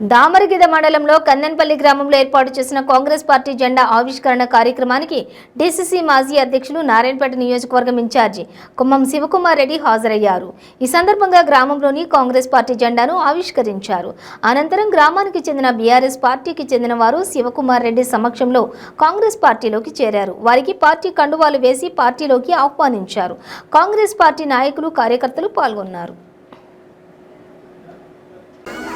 దామరగిద మండలంలో కన్నెన్పల్లి గ్రామంలో ఏర్పాటు చేసిన కాంగ్రెస్ పార్టీ జెండా ఆవిష్కరణ కార్యక్రమానికి డీసీసీ మాజీ అధ్యక్షులు నారాయణపేట నియోజకవర్గం ఇన్ఛార్జి కుమ్మం శివకుమార్ రెడ్డి హాజరయ్యారు. ఈ సందర్భంగా గ్రామంలోని కాంగ్రెస్ పార్టీ జెండాను ఆవిష్కరించారు. అనంతరం గ్రామానికి చెందిన బీఆర్ఎస్ పార్టీకి చెందిన వారు శివకుమార్ రెడ్డి సమక్షంలో కాంగ్రెస్ పార్టీలోకి చేరారు. వారికి పార్టీ కండువాలు వేసి పార్టీలోకి ఆహ్వానించారు. కాంగ్రెస్ పార్టీ నాయకులు కార్యకర్తలు పాల్గొన్నారు.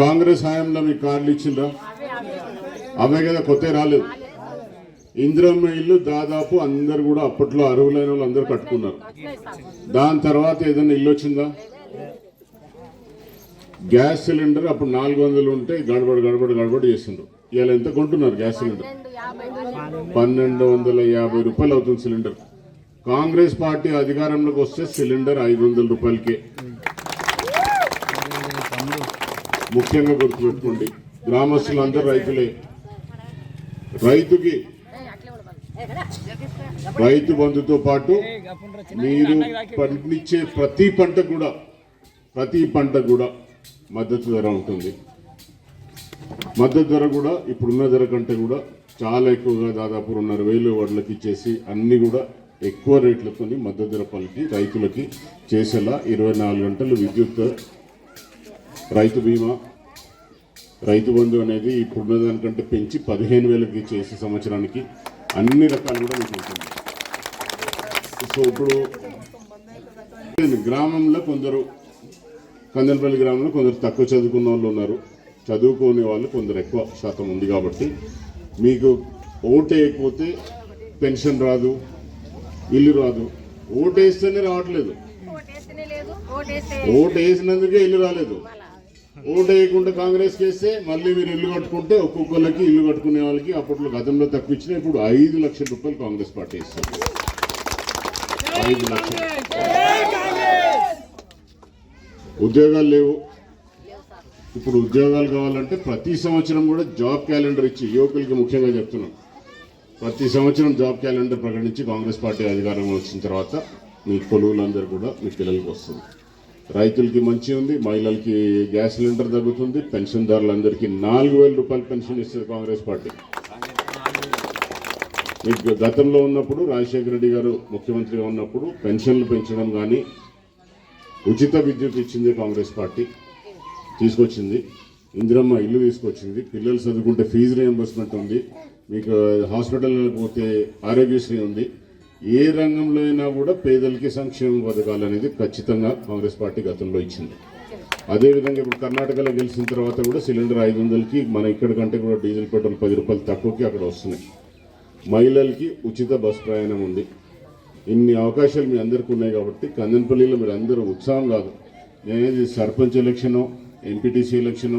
కాంగ్రెస్ హయాంలో మీకు కార్డులు ఇచ్చిండ్రా? అవే కదా కొత్త రాలేదు. ఇందిరమ్మ ఇల్లు దాదాపు అందరు కూడా అప్పట్లో అరువులైన వాళ్ళు అందరూ కట్టుకున్నారు. దాని తర్వాత ఏదైనా ఇల్లు వచ్చిందా? గ్యాస్ సిలిండర్ అప్పుడు నాలుగు వందలు ఉంటే గడబడి గడబడి గడబడి చేసిండ్రు. ఇవాళ ఎంత కొంటున్నారు గ్యాస్ సిలిండర్? పన్నెండు వందల యాభై రూపాయలు అవుతుంది సిలిండర్. కాంగ్రెస్ పార్టీ అధికారంలోకి వస్తే సిలిండర్ ఐదు వందల రూపాయలకే. ముఖ్యంగా గుర్తుపెట్టుకోండి. గ్రామస్తులందరూ రైతులే. రైతుకి రైతు బంధుతో పాటు మీరు పండించే ప్రతి పంట కూడా ప్రతి పంట కూడా మద్దతు ధర ఉంటుంది. మద్దతు ధర కూడా ఇప్పుడున్న ధర కంటే కూడా చాలా ఎక్కువగా దాదాపు రెండున్నర వేలు వడ్లకి ఇచ్చేసి అన్నీ కూడా ఎక్కువ రేట్లతో మద్దతు ధర పలికి రైతులకి చేసేలా ఇరవై నాలుగు గంటలు విద్యుత్ రైతు బీమా రైతు బంధు అనేది ఇప్పుడున్న దానికంటే పెంచి పదిహేను వేలకి చేసే సంవత్సరానికి అన్ని రకాలు కూడా మీకు ఉంటుంది. సో ఇప్పుడు గ్రామంలో కొందరు కందనపల్లి గ్రామంలో కొందరు తక్కువ చదువుకున్న వాళ్ళు ఉన్నారు. చదువుకునే వాళ్ళు కొందరు ఎక్కువ శాతం ఉంది కాబట్టి మీకు ఓటు వేయకపోతే పెన్షన్ రాదు ఇల్లు రాదు. ఓటు వేస్తేనే రావట్లేదు. ఓటేస్తేనే లేదు ఓటేస్తే ఓటు వేసినందుకే ఇల్లు రాలేదు. ఓటు వేయకుండా కాంగ్రెస్ చేస్తే మళ్ళీ మీరు ఇల్లు కట్టుకుంటే ఒక్కొక్కరికి ఇల్లు కట్టుకునే వాళ్ళకి అప్పట్లో గతంలో తక్కువ ఇచ్చిన ఇప్పుడు ఐదు లక్షల రూపాయలు కాంగ్రెస్ పార్టీ ఇస్తుంది. ఐదు లక్షలు. ఉద్యోగాలు లేవు. ఇప్పుడు ఉద్యోగాలు కావాలంటే ప్రతి సంవత్సరం కూడా జాబ్ క్యాలెండర్ ఇచ్చి యువకులకి ముఖ్యంగా చెప్తున్నాం. ప్రతి సంవత్సరం జాబ్ క్యాలెండర్ ప్రకటించి కాంగ్రెస్ పార్టీ అధికారంలో వచ్చిన తర్వాత మీ కొలువులందరూ కూడా మీ పిల్లలకి వస్తుంది. రైతులకి మంచి ఉంది మహిళలకి గ్యాస్ సిలిండర్ తగ్గుతుంది పెన్షన్దారులందరికీ నాలుగు వేల రూపాయలు పెన్షన్ ఇస్తుంది కాంగ్రెస్ పార్టీ. మీకు గతంలో ఉన్నప్పుడు రాజశేఖర రెడ్డి గారు ముఖ్యమంత్రిగా ఉన్నప్పుడు పెన్షన్లు పెంచడం కానీ ఉచిత విద్యుత్ ఇచ్చింది కాంగ్రెస్ పార్టీ తీసుకొచ్చింది. ఇందిరమ్మ ఇల్లు తీసుకొచ్చింది పిల్లలు చదువుకుంటే ఫీజు రియంబర్స్మెంట్ ఉంది మీకు హాస్పిటల్ పోతే ఆరోగ్యశ్రీ ఉంది. ఏ రంగంలో అయినా కూడా పేదలకి సంక్షేమ పథకాలు అనేది ఖచ్చితంగా కాంగ్రెస్ పార్టీ గతంలో ఇచ్చింది. అదేవిధంగా ఇప్పుడు కర్ణాటకలో గెలిచిన తర్వాత కూడా సిలిండర్ ఐదు వందలకి మన ఇక్కడ కంటే కూడా డీజిల్ పెట్రోల్ పది రూపాయలు తక్కువకి అక్కడ వస్తున్నాయి. మహిళలకి ఉచిత బస్ ప్రయాణం ఉంది. ఇన్ని అవకాశాలు మీ అందరికీ ఉన్నాయి కాబట్టి కందనపల్లిలో మీరు అందరూ ఉత్సాహం కాదు. నేనేది సర్పంచ్ ఎలక్షను ఎంపీటీసీ ఎలక్షను